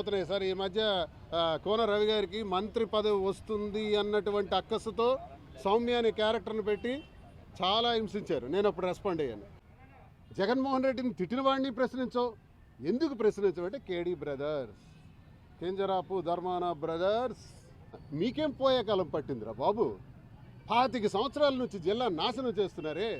అవుతున్నాయి సార్ ఈ మధ్య కోన రవి గారికి మంత్రి పదవి వస్తుంది అన్నటువంటి అక్కసుతో సౌమ్య అనే క్యారెక్టర్ని పెట్టి చాలా హింసించారు. నేను అప్పుడు రెస్పాండ్ అయ్యాను. జగన్మోహన్ రెడ్డిని తిట్టిన వాడిని ప్రశ్నించవు. ఎందుకు ప్రశ్నించవు అంటే KD brothers Kinjarapu Dharmana brothers మీకేం పోయే కాలం పట్టిందిరా బాబు? పాతిక సంవత్సరాల నుంచి జిల్లా నాశనం చేస్తున్నారే.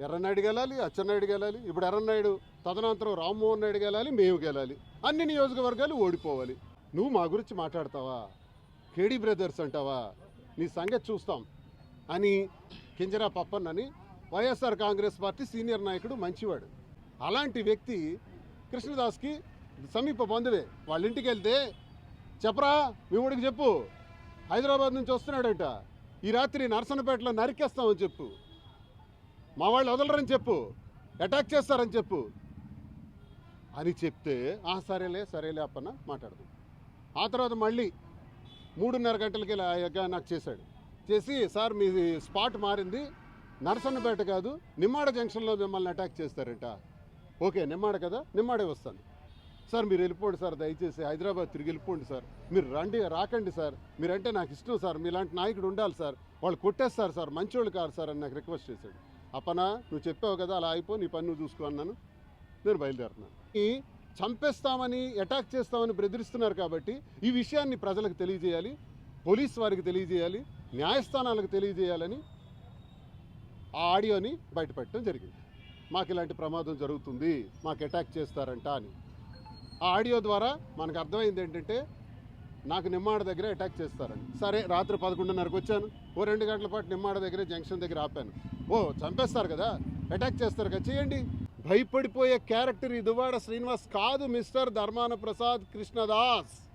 ఎర్రనాయుడు గెలాలి అచ్చెన్నాయుడు గెలాలి. ఇప్పుడు ఎర్రనాయుడు తదనంతరం రామ్మోహన్ నాయుడు గెలాలి మేము గెలాలి. అన్ని నియోజకవర్గాలు ఓడిపోవాలి. నువ్వు మా గురించి మాట్లాడతావా? కేడీ బ్రదర్స్ అంటావా? నీ సంగతి చూస్తాం అని కింజరా పప్పన్నని వైఎస్ఆర్ కాంగ్రెస్ పార్టీ సీనియర్ నాయకుడు మంచివాడు. అలాంటి వ్యక్తి కృష్ణదాస్కి సమీప బంధువే. వాళ్ళ ఇంటికి వెళ్తే చెప్పరా? మీ ఊడికి చెప్పు. హైదరాబాద్ నుంచి వస్తున్నాడంట. ఈ రాత్రి నరసనపేటలో నరికేస్తామని చెప్పు. మా వాళ్ళు వదలరని చెప్పు. అటాక్ చేస్తారని చెప్పు. అని చెప్తే ఆ సరేలే సరేలే అప్పన్న మాట్లాడదాం. ఆ తర్వాత మళ్ళీ మూడున్నర గంటలకి నాకు చేశాడు. చేసి సార్ మీ స్పాట్ మారింది. నరసన్నపేట కాదు నిమ్మాడ జంక్షన్లో మిమ్మల్ని అటాక్ చేస్తారంట. ఓకే నిమ్మాడ కదా నిమ్మాడే వస్తాను. సార్ మీరు వెళ్ళిపోండి సార్ దయచేసి హైదరాబాద్ తిరిగి వెళ్ళిపోండి సార్. మీరు రండి రాకండి సార్. మీరంటే నాకు ఇష్టం సార్. మీలాంటి నాయకుడు ఉండాలి సార్. వాళ్ళు కొట్టేస్తారు సార్. మంచోళ్ళు కారు సార్ అని నాకు రిక్వెస్ట్ చేశాడు. అపనా నువ్వు చెప్పావు కదా అలా అయిపో నీ పని నువ్వు చూసుకో అన్నాను. నేను బయలుదేరుతున్నాను. ఈ చంపేస్తామని అటాక్ చేస్తామని బెదిరిస్తున్నారు కాబట్టి ఈ విషయాన్ని ప్రజలకు తెలియజేయాలి పోలీస్ వారికి తెలియజేయాలి న్యాయస్థానాలకు తెలియజేయాలని ఆ ఆడియోని బయటపెట్టడం జరిగింది. మాకు ఇలాంటి ప్రమాదం జరుగుతుంది మాకు అటాక్ చేస్తారంట అని. ఆ ఆడియో ద్వారా మనకు అర్థమైంది ఏంటంటే నాకు నిమ్మాడ దగ్గర అటాక్ చేస్తారని. సరే రాత్రి పదకొండున్నరకు వచ్చాను. ఓ రెండు గంటల పాటు నిమ్మాడ దగ్గర జంక్షన్ దగ్గర ఆపాను. ఓ చంపేస్తారు కదా? అటాక్ చేస్తారు కదా? చేయండి. భయపడిపోయే క్యారెక్టర్ ఇదువాడ శ్రీనివాస్ కాదు మిస్టర్ ధర్మాన ప్రసాద్ కృష్ణదాస్.